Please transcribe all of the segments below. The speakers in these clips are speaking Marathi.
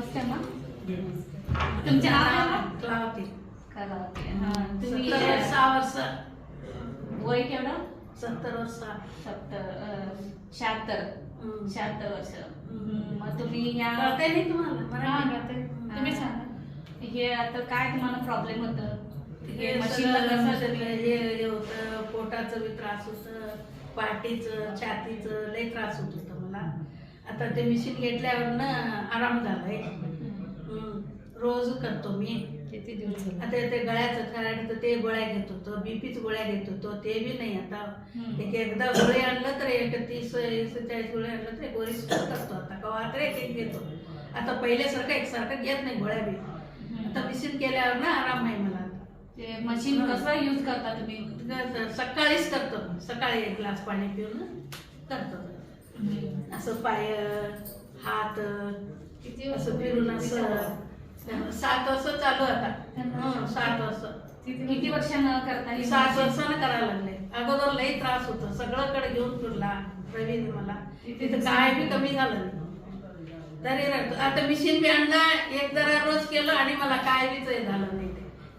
नमस्ते अम्मा तुमचे नाव? क्लावती. कलावती. हा तुम्ही सहा वर्ष. वय केवढं? सत्तर वर्ष. सत्तर शहात्तर. शहात्तर वर्ष. मग तुम्ही ह्या कळते नाही तुम्हाला? हा, मराठी? कळते. तुम्ही सांगा. हे आता काय तुम्हाला प्रॉब्लेम होतं? हे मशीनला कसं हे होतं पोटाचं बी त्रास होतं पाठीचं छातीचं लय त्रास होत मला आता ते मशीन घेतल्यावर ना आराम झालाय. रोज करतो मी. किती दिवस? आता ते गळ्याचं थायरॉइडचं ते गोळ्या घेत होतो बीपीच गोळ्या घेत होतो ते बी नाही आता. एक एकदा गोळी आणलं तर एक तीस चाळीस गोळी आणलं तर गोळी करतो. आता कवा तर एक एक घेतो. आता पहिल्यासारखं एकसारखं घेत नाही गोळ्या बी. आता मशीन केल्यावर ना आराम आहे मला ते मशीन कसं यूज करता तुम्ही? सकाळीच करतो. सकाळी एक ग्लास पाणी पिऊन करतो. असं पाय हात किती वर्ष असं फिरून असं. सात वाजता चालू आता. सात वाजता किती वर्षानं करता सात? वर्षानं करायला लागले. अगोदर लई त्रास होतो. सगळंकडे घेऊन फिरला रवीने मला. तिथं काय बी कमी झालं नाही. तरी. आता मिशीन बी आणला एक जरा रोज केलं आणि मला काय बीच झालं नाही.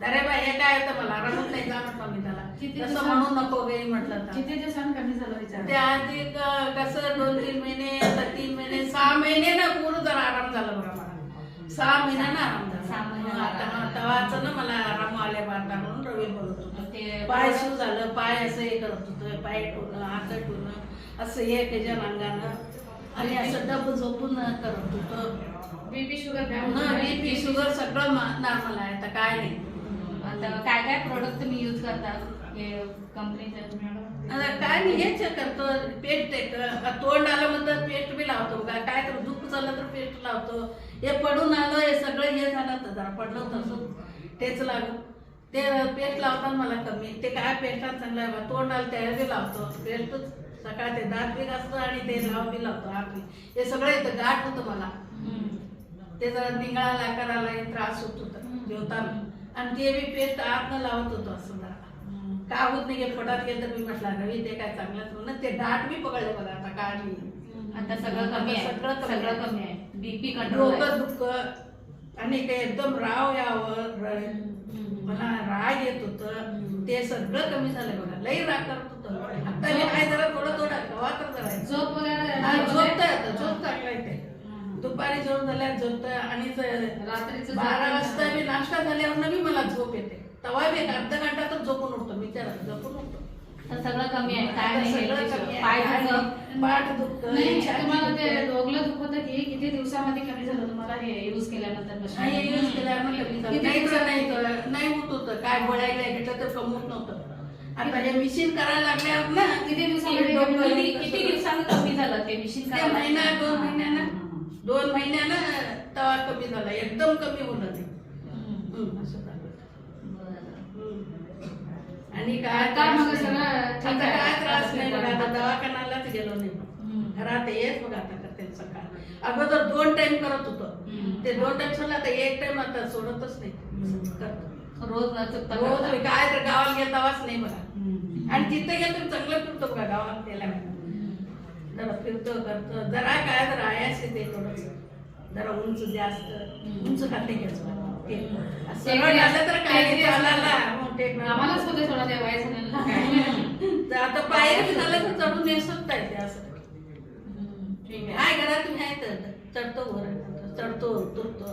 अरे बाई हे काय होतं मला? रडत नाही जाणत कमी त्याला. किती तसं दिवसां- म्हणू नको गे म्हटलं तर किती दिवसांनी कमी झालं विचार? त्या आधी क- कसं दोन तीन महिने आता तीन महिने सहा महिने ना पूर्ण जरा आराम झाला बघा मला. सहा महिन्यानं आराम सहा झाला महिन्यानं आता. तवाच ना मला आराम आले बारता म्हणून रवी बोलत होतो. ते पाय सुरू झालं पाय असं हे करत होतं पाय ठेवणं हात ठेवणं असं हे त्याच्या अंगानं आणि असं डब झोपून करत होतं. बीपी शुगर काय बीपी शुगर सगळं नॉर्मल आहे आता काय नाही. आता काय काय प्रोडक्ट तुम्ही यूज करता? कंपनीचे आता काय नाही हेच करतो. पेस्ट एक तोंड आलं म्हणतात पेस्ट बी लावतो. का काय तर दुःख झालं तर पेस्ट लावतो. हे पडून आलं हे सगळं हे झालं तर जरा पडलं होतं असं. तेच लागू ते पेस्ट लावताना मला कमी. ते काय पेस्टात चांगलं आहे बा तोंड आलं त्याला बी लावतो. पेस्टच सकाळ ते दात बी घासतो आणि ते लाव बी लावतो बी. हे सगळं येतं गाठ होतं मला. ते जरा निंगळाला करायला हे त्रास होत होता. जेवताना. आणि ते बी पेस्ट आतनं लावत होतो असं जरा का होत नाही पोटात गेलं तर मी म्हटलं रवी ते काय चांगलंच म्हणून ते डाट बी पकडले बघा आता काढली. आता सगळं कमी आहे. सगळं कमी सगळं आहे. कमी आहे. बीपी कंट्रोल डोकं दुःख आणि ते एकदम राव यावं र- मला राग येत होत. ते सगळं कमी झालं बघा. लई राग करत होतं. आता मी काय जरा थोडं थोडं कवा तर जरा झोप वगैरे झोपतंय आता झोप चांगला येते दुपारी जेवण झाल्यावर झोपतंय आणि रात्रीचं बारा वाजता मी नाश्ता झाल्यावर बी मला झोप येते. तवा बी अर्धा घंटा तर झोपून उठतो. मी त्याला झोपून उठतो. सगळं कमी आहे. काय नाही. पाय पाठ दुखतं. तुम्हाला ते. डोगलं दुखत की किती दिवसामध्ये कमी झालं? तुम्हाला हे युज केल्यानंतर नाही? यूज कमी झालं. होत होतं. काय घेतलं तर कमवत नव्हतं. आता हे मशीन करायला लागल्यावर ना किती दिवसामध्ये किती दिवसानं कमी झालं ते मशीन महिना दोन महिन्यानं. दोन महिन्यानं तवा कमी झाला एकदम कमी हम्म, असं. आणि काय मग सगळं. काय त्रास नाही बघा आता दवाखान्यालाच गेलो नाही. घरात येत बघा आता करते सकाळ अगोदर दोन टाइम करत होतो. ते दोन टाइम सोडलं आता एक टाइम आता सोडतच नाही करतो रोज रोज करता. काय तर गावाला गेला तेव्हाच नाही बघा हम्म. आणि तिथे गेलो तर चांगलं फिरतो बघा गावात गेल्या जरा फिरतो करतो. जरा काय जरा आयास येते थोडं जरा उंच जास्त. उंच खाते घ्यायचं. सरळ तर आम्हालाच होते थोडा त्या आता पायरी बी झालं तर चढून नेसत येते असं. हम्म. ठीक आहे काय घरात तुम्ही आहे तर. चढतो वर. चढतो उतरतो.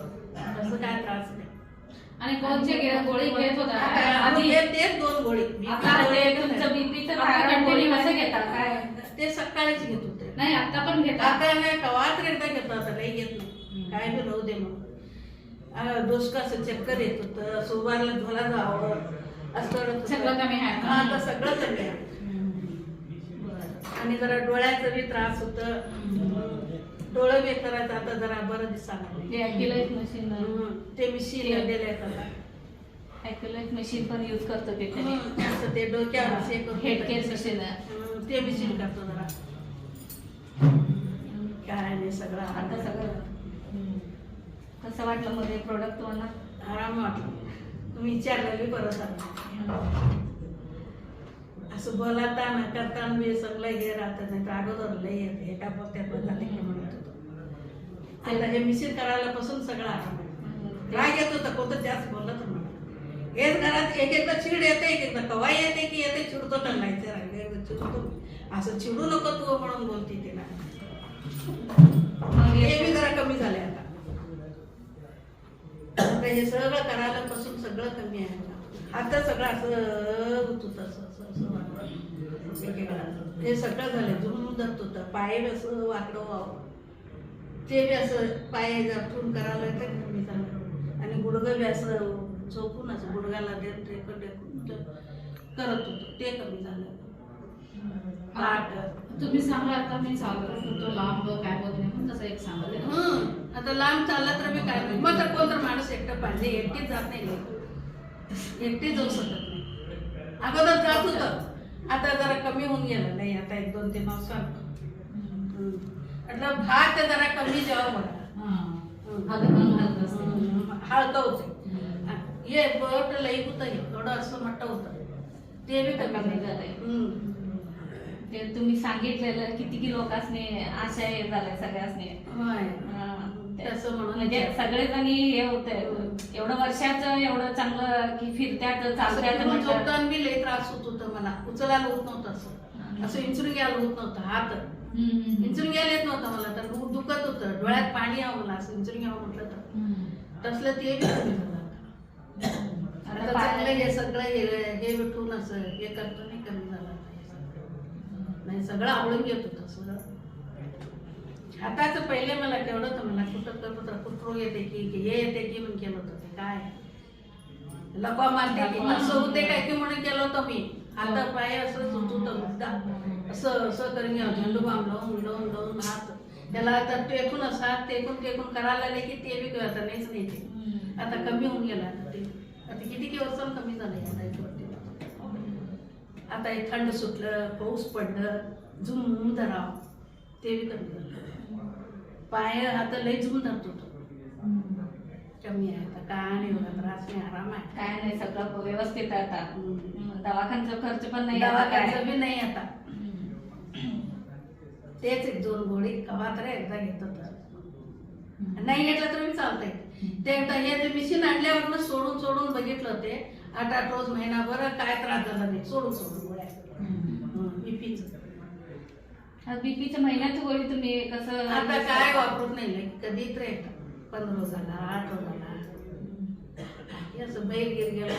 असं काय त्रास नाही. आणि कोणचे गोळी घेत होता? आधी- हे- तेच दोन गोळी. आता ते तुमचं बीपीचं कसं. घेता? काय? ते सकाळीच घेत होते. नाही आता पण घेता आता नाही कवा तर एकदा घेतो आता नाही घेत नाही काय बी राहू दे मग. डोसकाचं चक्कर येत होतं सोबारला झोला जावं असं. सगळं कमी आहे. हा, आता सगळं कमी आहे. आणि जरा डोळ्याचं बी त्रास होत. डोळं बी करायचं आता जरा बरं दिसायला ॲक्युलाइज मशीन ते मिशीन दिले आता. ॲक्युलाइज मशीन पण यूज करतो ते असं ते डोक्यावर हेड केअर मशीन हम्म, ते मिशीन करतो जरा. काय नाही सगळं? आता सगळं कसं वाटलं मध्ये प्रोडक्ट तुम्हाला? आराम वाटला. तुम्ही विचारलं बी बरं झालं. असं बोलताना करताना बी सगळं हे राहत नाही तर अगोदर लय येते एका पोत्यात झाले की म्हणत होतो. आता हे मिशीन करायला पासून सगळं आराम राग येत होता कोणतं जास्त मला हेच घरात एक एकदा चिड येते एक एकदा कवा येते की येते चिडतो तर नाही तर चिडतो. असं चिडू नको तू म्हणून बोलते तिला. हे बी जरा कमी झाले आता. हे सगळं करायला पासून सगळं कमी आहे. आता सगळं असं होत असं हे सगळं झालं जुळून जात होतं पाय बी असं वाकडं. व्हावं ते बी असं पाय जपून करायला तर कमी झालं. आणि गुडघं बी असं चौकून असं गुडघ्याला देत टेकून करत होतो ते कमी झालं. पाठ तुम्ही सांगा आता मी चालत होतो लांब काय होत नाही पण तसं एक सांगा ते. हं, आता लांब चालला तर मी काय मग तर कोण तर माणूस एकटं पाहिजे एकटीच जात नाही. एकटी जाऊ शकत नाही. अगोदर जात होतं. आता जरा कमी होऊन गेलं. नाही आता एक दोन तीन म्हटलं भात जरा कमी जेव्हा बघा हा. हलकं. हळकं होते हे बट लई होतं हे थोडं असं मोठं होतं. ते बी कमी कमी झालं झालंय. हं. ते तुम्ही सांगितलेलं किती की लोकांसने आशा हे झाल्या सगळ्यासने. होय. हा, ते- तसं म्हणून म्हणजे सगळेजणी हे होत. एवढं वर्षाचं एवढं चांगलं की फिरत्यात असं चालत्यात फिरून म्हणतात. झोपताना बी लई त्रास होत होता मला. उचलायला होत नव्हतं असं. असं इंचून घ्यायला होत नव्हतं हात. हम्म, इंचून घ्यायला येत नव्हतं मला तर डोकं दुखत होतं. डोळ्यात पाणी यावं मला असं इंचून घ्यावं म्हटलं तर. हम्म. तसलं ते बी कमी झालं आता. आता चांगलं हे सगळं हे हे भेटून असं हे करतो नाही कमी झालं. नाही सगळं आवडून घेत होतं सगळं आताच पहिले मला केवढं होतं मला कुठं करत होतं कुठं येते की हे येते की म्हणून केलं होतं ते काय? लपा मारते की असं होते काय की म्हणून केलं होतं मी. आता पाय असं सुट होतं मुद्दा असं असं करून घ्या झेंडू बाम लावून लावून लावून हात. त्याला आता टेकून असं हात टेकून टेकून करायला लागले की ते बी आता नाहीच नाही ते आता कमी होऊन गेला आता ते. आता किती वर्ष कमी झालं या आता हे थंड सुटलं पाऊस पडलं झुम धराव ते बी कमी झालं पाय आता लई झुम धरतो तो. कमी आहे आता काय नाही एवढा त्रास नाही आराम आहे. काय नाही सगळं व्यवस्थित आहे आता. दवाखान्याचा खर्च पण नाही दवाखान्याचं. बी नाही आता. तेच एक दोन गोळी कवा तर एकदा घेत होतं नाही घेतलं तर मी चालतंय. ते एकदा हे जे मिशीन आणल्यावर सोडून सोडून बघितलं ते आठ आठ रोज महिनाभर काय त्रास झाला नाही सोडून सोडून गोळ्या बीपीच. बीपीच्या महिन्याची गोळी तुम्ही कसं आता काय वापरत नाही. कधी तर एकदा पंधरा झाला आठ रोज झाला असं बैल गिर गेला.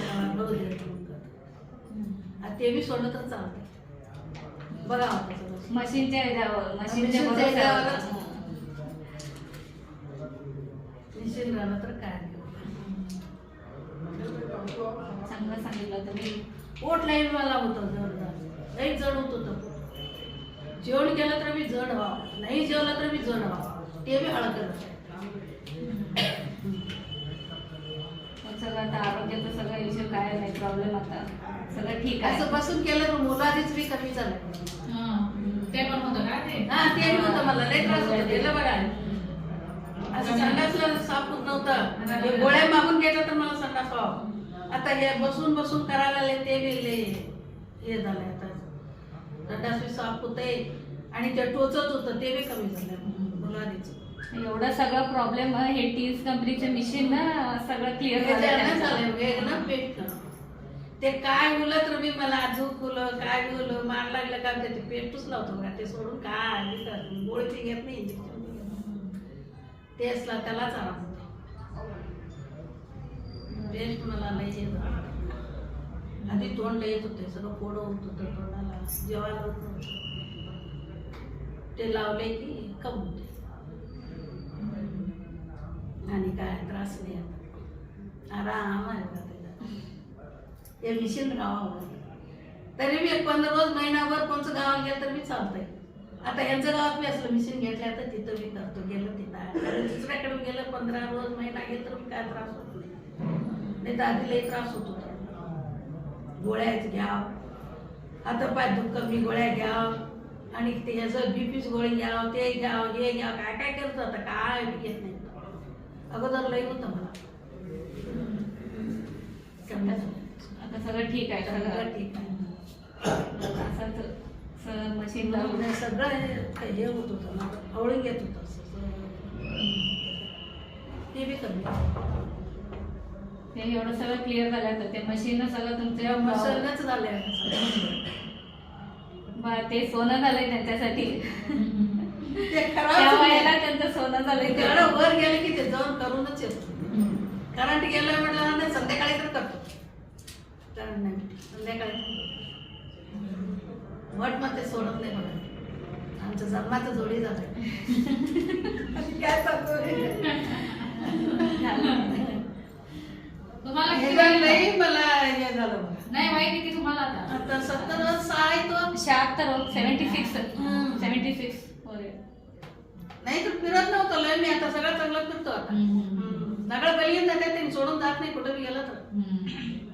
आता ते बी सोडलं तर चालतंय. बघा. मशीनच्या मशीनच्या झालं तर काय. चांगलं सांगितलं तुम्ही पोट नाही मला होतं जड लई जड होत होतं. जेवण केलं तर मी जड व्हावं. नाही जेवलं तर मी जड व्हावं. ते बी हळकं मग सगळं आता आरोग्याचं सगळं इश्यू काय नाही प्रॉब्लेम आता. सगळं ठीक आहे. असं बसून केलं तर मुलाधीच बी कमी झालं. हा. ते पण होतं का ते? हा ते होतं मला. लई त्रास होतं. गेलं बघा असं संडासला साफ होत नव्हतं हे गोळ्या मागून घेतलं तर मला संडास व्हावं आता हे बसून बसून करायला ते बी लई हे झालंय आता. संडास बी साफ होते आणि ते टोचत होतं ते बी कमी झालं मुलाधीच एवढं सगळं प्रॉब्लेम हे टीज कंपनीचे मशीन ना सगळं क्लिअर झालं वेगळं पेटलं. ते काय उलत रवी मला अजूक उलं काय उलं मार लागलं का ते पेटूच लावतो बघा. ते सोडून काय. गोळी बी घेत नाही. इंजेक्शन. तेच त्यालाच आराम. पेस्ट मला नाही येत आधी तोंड येत होते. सगळं कोड होत होतं तोंडाला. जेवायला होत नव्हतं. ते लावले की कम होते. आणि काय त्रास नाही आता. आराम आहे का त्याला. हे मिशीन गावावर तरी मी पंधरा रोज महिनाभर कोणचं गावाला गेलं तर मी चालतंय. आता यांचं गावात मी असलं मिशीन घेतलं तर तिथं मी करतो. गेलं तिथं दुसऱ्याकडून गेलं पंधरा रोज महिना गेलं तर मी काय त्रास होत नाही. नाही तर आधी लई त्रास होत. होता गोळ्याच घ्या. आता पाय दुःख कमी गोळ्या घ्या. आणि ते याचं बीपीच गोळी घ्या ते घ्या हे घ्या. काय काय करत आता? काय घेत नाही. अगोदर लई होतं मला. आता सगळं ठीक आहे सगळं ठीक आहे. मशीन सगळं हे होत होतं. ना आवळून घेत होतं. ते बी कमी. ते एवढं सगळं क्लिअर झालं तर ते मशीन सगळं तुमच्या मसलच झालंय बा- ते सोनं झालंय त्यांच्यासाठी. ते त्या खराब वयाला त्यांचं सोनं झालंय. तेवढं वर गेलं की ते जाऊन करूनच येतो. करंट गेलं म्हटलं संध्याकाळी तर करतो. करंट नाही. संध्याकाळी. वट मग ते सोडत नाही बघा आमचं जन्माचं जोडी झालं काय सांगू तुम्हाला किती ह्याच्यात वय लई मला हे झालं बघा. नाही वय किती तुम्हाला आता. आता सत्तर सहा तो शहात्तर seventy six hmm. Seventy six नाही तर फिरत नव्हतं लय मी आता सगळं चांगलं फिरतो आता. हम्म. सगळं बलियन जाते ते सोडून जात नाही कुठं बी गेलं तर.